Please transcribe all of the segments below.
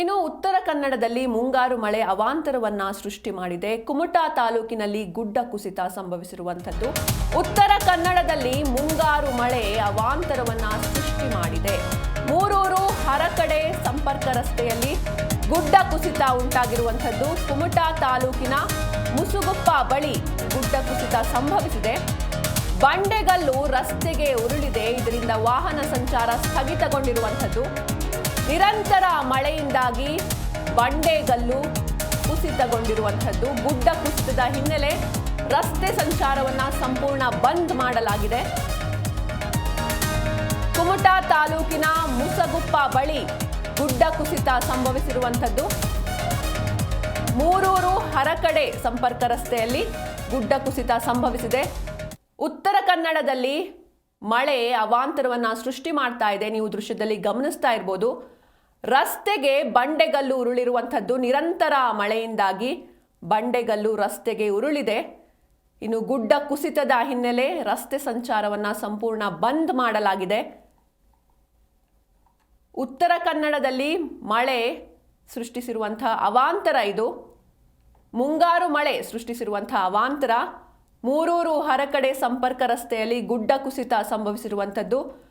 ಇನ್ನು ಉತ್ತರ ಕನ್ನಡದಲ್ಲಿ ಮುಂಗಾರು ಮಳೆ ಅವಾಂತರವನ್ನ ಸೃಷ್ಟಿ ಮಾಡಿದೆ. ಕುಮಟಾ ತಾಲೂಕಿನಲ್ಲಿ ಗುಡ್ಡ ಕುಸಿತ ಸಂಭವಿಸಿರುವಂಥದ್ದು. ಉತ್ತರ ಕನ್ನಡದಲ್ಲಿ ಮುಂಗಾರು ಮಳೆ ಅವಾಂತರವನ್ನ ಸೃಷ್ಟಿ ಮಾಡಿದೆ. ಮೂರೂರು ಹರಕಡೆ ಸಂಪರ್ಕ ರಸ್ತೆಯಲ್ಲಿ ಗುಡ್ಡ ಕುಸಿತ ಉಂಟಾಗಿರುವಂಥದ್ದು. ಕುಮಟಾ ತಾಲೂಕಿನ ಮುಸುಗುಪ್ಪ ಬಳಿ ಗುಡ್ಡ ಕುಸಿತ ಸಂಭವಿಸಿದೆ. ಬಂಡೆಗಲ್ಲು ರಸ್ತೆಗೆ ಉರುಳಿದೆ. ಇದರಿಂದ ವಾಹನ ಸಂಚಾರ ಸ್ಥಗಿತಗೊಂಡಿರುವಂಥದ್ದು. ನಿರಂತರ ಮಳೆಯಿಂದಾಗಿ ಬಂಡೆಗಲ್ಲು ಕುಸಿತಗೊಂಡಿರುವಂಥದ್ದು. ಗುಡ್ಡ ಕುಸಿತದ ಹಿನ್ನೆಲೆ ರಸ್ತೆ ಸಂಚಾರವನ್ನ ಸಂಪೂರ್ಣ ಬಂದ್ ಮಾಡಲಾಗಿದೆ. ಕುಮಟಾ ತಾಲೂಕಿನ ಮುಸಗುಪ್ಪ ಬಳಿ ಗುಡ್ಡ ಕುಸಿತ ಸಂಭವಿಸಿರುವಂಥದ್ದು. ಮೂರೂರು ಹರಕಡೆ ಸಂಪರ್ಕ ರಸ್ತೆಯಲ್ಲಿ ಗುಡ್ಡ ಕುಸಿತ ಸಂಭವಿಸಿದೆ. ಉತ್ತರ ಕನ್ನಡದಲ್ಲಿ ಮಳೆ ಅವಾಂತರವನ್ನ ಸೃಷ್ಟಿ ಮಾಡ್ತಾ ಇದೆ. ನೀವು ದೃಶ್ಯದಲ್ಲಿ ಗಮನಿಸ್ತಾ ಇರ್ಬೋದು. ರಸ್ತೆಗೆ ಬಂಡೆಗಲ್ಲು ಉರುಳಿರುವಂಥದ್ದು ನಿರಂತರ ಮಳೆಯಿಂದಾಗಿ ಬಂಡೆಗಲ್ಲು ರಸ್ತೆಗೆ ಉರುಳಿದೆ. ಇನ್ನು ಗುಡ್ಡ ಕುಸಿತದ ಹಿನ್ನೆಲೆ ರಸ್ತೆ ಸಂಚಾರವನ್ನ ಸಂಪೂರ್ಣ ಬಂದ್ ಮಾಡಲಾಗಿದೆ. ಉತ್ತರ ಕನ್ನಡದಲ್ಲಿ ಮಳೆ ಸೃಷ್ಟಿಸಿರುವಂಥ ಅವಾಂತರ ಇದು. ಮುಂಗಾರು ಮಳೆ ಸೃಷ್ಟಿಸಿರುವಂಥ ಅವಾಂತರ. ಮೂರೂರು ಹರಕಡೆ ಸಂಪರ್ಕ ರಸ್ತೆಯಲ್ಲಿ ಗುಡ್ಡ ಕುಸಿತ ಸಂಭವಿಸಿರುವಂಥದ್ದು.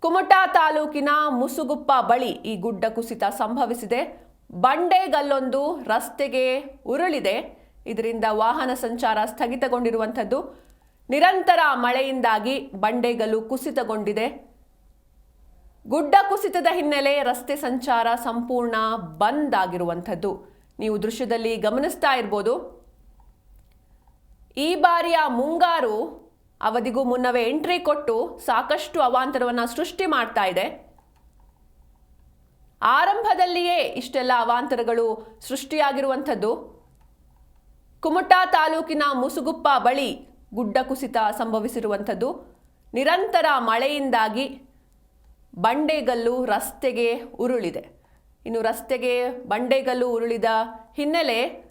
ಕುಮಟಾ ತಾಲೂಕಿನ ಮುಸುಗುಪ್ಪ ಬಳಿ ಈ ಗುಡ್ಡ ಕುಸಿತ ಸಂಭವಿಸಿದೆ. ಬಂಡೆಗಲ್ಲೊಂದು ರಸ್ತೆಗೆ ಉರುಳಿದೆ. ಇದರಿಂದ ವಾಹನ ಸಂಚಾರ ಸ್ಥಗಿತಗೊಂಡಿರುವಂಥದ್ದು. ನಿರಂತರ ಮಳೆಯಿಂದಾಗಿ ಬಂಡೆಗಲ್ಲು ಕುಸಿತಗೊಂಡಿದೆ. ಗುಡ್ಡ ಕುಸಿತದ ಹಿನ್ನೆಲೆ ರಸ್ತೆ ಸಂಚಾರ ಸಂಪೂರ್ಣ ಬಂದ್ ಆಗಿರುವಂಥದ್ದು. ನೀವು ದೃಶ್ಯದಲ್ಲಿ ಗಮನಿಸ್ತಾ ಇರ್ಬೋದು. ಈ ಬಾರಿಯ ಮುಂಗಾರು ಅವಧಿಗೂ ಮುನ್ನವೇ ಎಂಟ್ರಿ ಕೊಟ್ಟು ಸಾಕಷ್ಟು ಅವಾಂತರವನ್ನು ಸೃಷ್ಟಿ ಮಾಡ್ತಾ ಇದೆ. ಆರಂಭದಲ್ಲಿಯೇ ಇಷ್ಟೆಲ್ಲ ಅವಾಂತರಗಳು ಸೃಷ್ಟಿಯಾಗಿರುವಂಥದ್ದು. ಕುಮಟಾ ತಾಲೂಕಿನ ಮುಸುಗುಪ್ಪ ಬಳಿ ಗುಡ್ಡ ಕುಸಿತ ಸಂಭವಿಸಿರುವಂಥದ್ದು. ನಿರಂತರ ಮಳೆಯಿಂದಾಗಿ ಬಂಡೆಗಲ್ಲು ರಸ್ತೆಗೆ ಉರುಳಿದೆ. ಇನ್ನು ರಸ್ತೆಗೆ ಬಂಡೆಗಲ್ಲು ಉರುಳಿದ ಹಿನ್ನೆಲೆ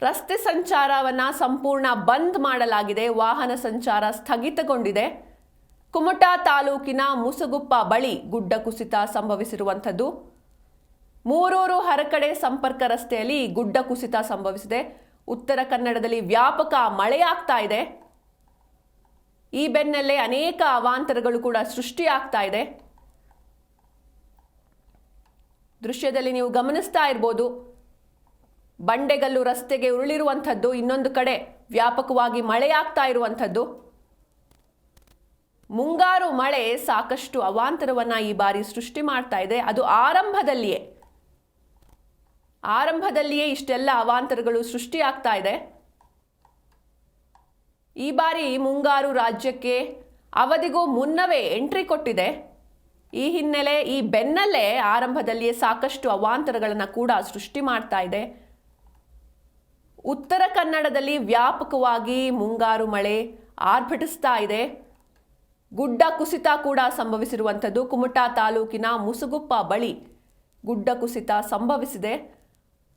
ರಸ್ತೆ ಸಂಚಾರವನ್ನು ಸಂಪೂರ್ಣ ಬಂದ್ ಮಾಡಲಾಗಿದೆ. ವಾಹನ ಸಂಚಾರ ಸ್ಥಗಿತಗೊಂಡಿದೆ. ಕುಮಟಾ ತಾಲೂಕಿನ ಮುಸುಗುಪ್ಪ ಬಳಿ ಗುಡ್ಡ ಕುಸಿತ ಸಂಭವಿಸಿರುವಂಥದ್ದು. ಮೂರೂರು ಹರಕಡೆ ಸಂಪರ್ಕ ರಸ್ತೆಯಲ್ಲಿ ಗುಡ್ಡ ಕುಸಿತ ಸಂಭವಿಸಿದೆ. ಉತ್ತರ ಕನ್ನಡದಲ್ಲಿ ವ್ಯಾಪಕ ಮಳೆಯಾಗ್ತಾ ಇದೆ. ಈ ಬೆನ್ನಲ್ಲೇ ಅನೇಕ ಅವಾಂತರಗಳು ಕೂಡ ಸೃಷ್ಟಿಯಾಗ್ತಾ ಇದೆ. ದೃಶ್ಯದಲ್ಲಿ ನೀವು ಗಮನಿಸ್ತಾ ಇರ್ಬೋದು. ಬಂಡೆಗಲ್ಲು ರಸ್ತೆಗೆ ಉರುಳಿರುವಂಥದ್ದು ಇನ್ನೊಂದು ಕಡೆ. ವ್ಯಾಪಕವಾಗಿ ಮಳೆಯಾಗ್ತಾ ಇರುವಂಥದ್ದು. ಮುಂಗಾರು ಮಳೆ ಸಾಕಷ್ಟು ಅವಾಂತರವನ್ನು ಈ ಬಾರಿ ಸೃಷ್ಟಿ ಮಾಡ್ತಾ ಇದೆ. ಅದು ಆರಂಭದಲ್ಲಿಯೇ. ಆರಂಭದಲ್ಲಿಯೇ ಇಷ್ಟೆಲ್ಲ ಅವಾಂತರಗಳು ಸೃಷ್ಟಿಯಾಗ್ತಾ ಇದೆ. ಈ ಬಾರಿ ಮುಂಗಾರು ರಾಜ್ಯಕ್ಕೆ ಅವಧಿಗೂ ಮುನ್ನವೇ ಎಂಟ್ರಿ ಕೊಟ್ಟಿದೆ. ಈ ಹಿನ್ನೆಲೆ ಈ ಬೆನ್ನಲ್ಲೇ ಆರಂಭದಲ್ಲಿಯೇ ಸಾಕಷ್ಟು ಅವಾಂತರಗಳನ್ನು ಕೂಡ ಸೃಷ್ಟಿ ಮಾಡ್ತಾ ಇದೆ. ಉತ್ತರ ಕನ್ನಡದಲ್ಲಿ ವ್ಯಾಪಕವಾಗಿ ಮುಂಗಾರು ಮಳೆ ಆರ್ಭಟಿಸ್ತಾ ಇದೆ. ಗುಡ್ಡ ಕುಸಿತ ಕೂಡ ಸಂಭವಿಸಿರುವಂಥದ್ದು. ಕುಮಟಾ ತಾಲೂಕಿನ ಮುಸುಗುಪ್ಪ ಬಳಿ ಗುಡ್ಡ ಕುಸಿತ ಸಂಭವಿಸಿದೆ.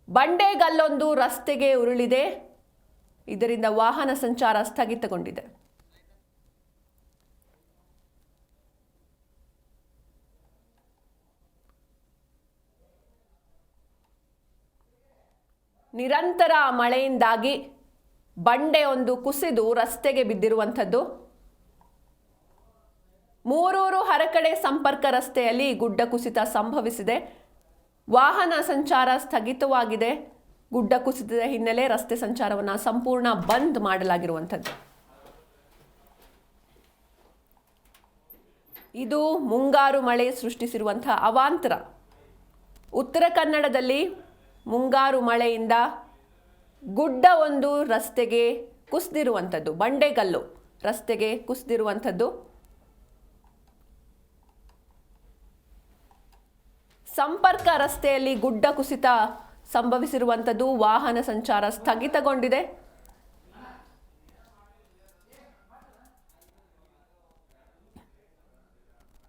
ಬಂಡೆಗಲ್ಲೊಂದು ರಸ್ತೆಗೆ ಉರುಳಿದೆ. ಇದರಿಂದ ವಾಹನ ಸಂಚಾರ ಸ್ಥಗಿತಗೊಂಡಿದೆ. ನಿರಂತರ ಮಳೆಯಿಂದಾಗಿ ಬಂಡೆ ಒಂದು ಕುಸಿದು ರಸ್ತೆಗೆ ಬಿದ್ದಿರುವಂಥದ್ದು. ಮೂರೂರು ಹರಕಡೆ ಸಂಪರ್ಕ ರಸ್ತೆಯಲ್ಲಿ ಗುಡ್ಡ ಕುಸಿತ ಸಂಭವಿಸಿದೆ. ವಾಹನ ಸಂಚಾರ ಸ್ಥಗಿತವಾಗಿದೆ. ಗುಡ್ಡ ಕುಸಿತದ ಹಿನ್ನೆಲೆ ರಸ್ತೆ ಸಂಚಾರವನ್ನು ಸಂಪೂರ್ಣ ಬಂದ್ ಮಾಡಲಾಗಿರುವಂಥದ್ದು. ಇದು ಮುಂಗಾರು ಮಳೆ ಸೃಷ್ಟಿಸಿರುವಂತಹ ಅವಾಂತರ. ಉತ್ತರ ಕನ್ನಡದಲ್ಲಿ ಮುಂಗಾರು ಮಳೆಯಿಂದ ಗುಡ್ಡ ಒಂದು ರಸ್ತೆಗೆ ಕುಸಿದಿರುವಂಥದ್ದು, ಬಂಡೆಗಲ್ಲು ರಸ್ತೆಗೆ ಕುಸಿದಿರುವಂಥದ್ದು. ಸಂಪರ್ಕ ರಸ್ತೆಯಲ್ಲಿ ಗುಡ್ಡ ಕುಸಿತ ಸಂಭವಿಸಿರುವಂಥದ್ದು, ವಾಹನ ಸಂಚಾರ ಸ್ಥಗಿತಗೊಂಡಿದೆ.